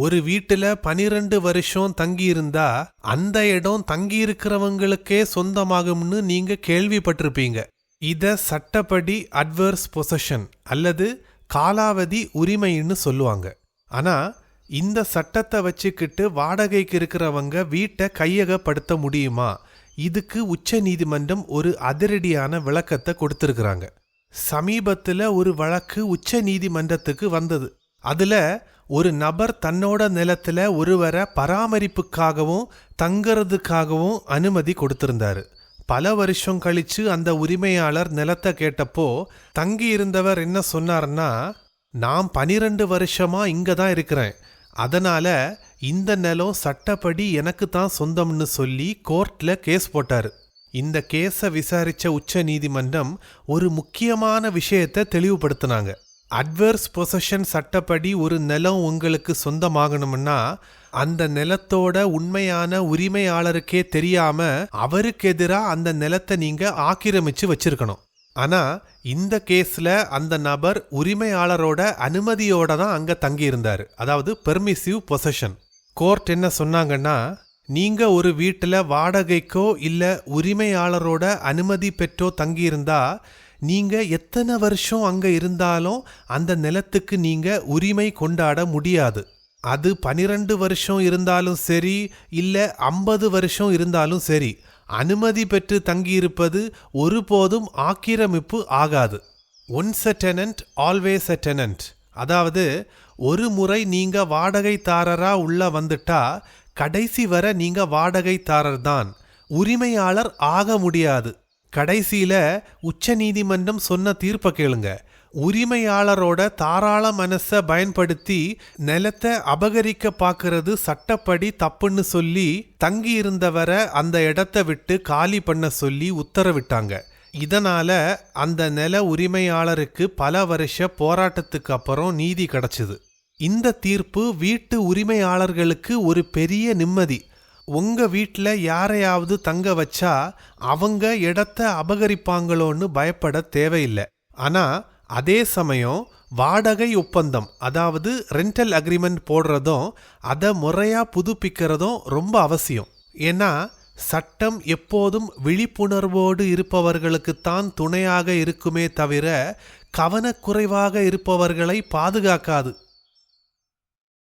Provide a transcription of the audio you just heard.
ஒரு வீட்டுல பனிரெண்டு வருஷம் தங்கியிருந்தா அந்த இடம் தங்கியிருக்கிறவங்களுக்கே சொந்தமாகும்னு நீங்க கேள்விப்பட்டிருப்பீங்க. இத சட்டப்படி அட்வர்ஸ் பொசஷன் அல்லது காலாவதி உரிமைன்னு சொல்லுவாங்க. ஆனா இந்த சட்டத்தை வச்சுக்கிட்டு வாடகைக்கு இருக்கிறவங்க வீட்டை கையகப்படுத்த முடியுமா? இதுக்கு உச்ச நீதிமன்றம் ஒரு அதிரடியான விளக்கத்தை கொடுத்துருக்குறாங்க. சமீபத்துல ஒரு வழக்கு உச்ச நீதிமன்றத்துக்கு வந்தது. அதுல ஒரு நபர் தன்னோட நிலத்தில் ஒருவரை பராமரிப்புக்காகவும் தங்கிறதுக்காகவும் அனுமதி கொடுத்திருந்தாரு. பல வருஷம் கழிச்சு அந்த உரிமையாளர் நிலத்தை கேட்டப்போ தங்கி இருந்தவர் என்ன சொன்னார்னா நான் பனிரெண்டு வருஷமா இங்கே தான் இருக்கிறேன். அதனால இந்த நிலம் சட்டப்படி எனக்கு தான் சொந்தம்னு சொல்லி கோர்ட்ல கேஸ் போட்டார். இந்த கேஸை விசாரிச்ச உச்ச நீதிமன்றம் ஒரு முக்கியமான விஷயத்தை தெளிவுபடுத்தினாங்க. அட்வர்ஸ் பொசஷன் சட்டப்படி ஒரு நிலம் உங்களுக்கு சொந்தமாகணும்னா அந்த நிலத்தோட உண்மையான உரிமையாளருக்கே தெரியாம அவருக்கு எதிராக அந்த நிலத்தை நீங்க ஆக்கிரமிச்சு வச்சிருக்கணும். ஆனா இந்த கேஸ்ல அந்த நபர் உரிமையாளரோட அனுமதியோட தான் அங்க தங்கி அதாவது பெர்மிசிவ் பொசஷன் கோர்ட் என்ன சொன்னாங்கன்னா நீங்க ஒரு வீட்டில் வாடகைக்கோ இல்ல உரிமையாளரோட அனுமதி பெற்றோ தங்கியிருந்தா நீங்கள் எத்தனை வருஷம் அங்கே இருந்தாலும் அந்த நிலத்துக்கு நீங்கள் உரிமை கொண்டாட முடியாது. அது பனிரெண்டு வருஷம் இருந்தாலும் சரி இல்லை ஐம்பது வருஷம் இருந்தாலும் சரி அனுமதி பெற்று தங்கியிருப்பது ஒருபோதும் ஆக்கிரமிப்பு ஆகாது. Once a tenant always a tenant அதாவது ஒரு முறை நீங்கள் வாடகைதாரராக உள்ளே வந்துட்டா கடைசி வர நீங்கள் வாடகைதாரர் தான் உரிமையாளர் ஆக முடியாது. கடைசியில உச்ச நீதிமன்றம் சொன்ன தீர்ப்பை கேளுங்க. உரிமையாளரோட தாராள மனசை பயன்படுத்தி நிலத்தை அபகரிக்க பார்க்கறது சட்டப்படி தப்புன்னு சொல்லி தங்கி இருந்தவரை அந்த இடத்த விட்டு காலி பண்ண சொல்லி உத்தரவிட்டாங்க. இதனால அந்த நில உரிமையாளருக்கு பல வருஷ போராட்டத்துக்கு அப்புறம் நீதி கிடைச்சது. இந்த தீர்ப்பு வீட்டு உரிமையாளர்களுக்கு ஒரு பெரிய நிம்மதி. உங்க வீட்டில் யாரையாவது தங்க வச்சா அவங்க இடத்த அபகரிப்பாங்களோன்னு பயப்பட தேவையில்லை. ஆனால் அதே சமயம் வாடகை ஒப்பந்தம் அதாவது ரெண்டல் அக்ரிமெண்ட் போடுறதும் அதை முறையா புதுப்பிக்கிறதும் ரொம்ப அவசியம். ஏன்னா சட்டம் எப்போதும் விழிப்புணர்வோடு இருப்பவர்களுக்குத்தான் துணையாக இருக்குமே தவிர கவனக்குறைவாக இருப்பவர்களை பாதுகாக்காது.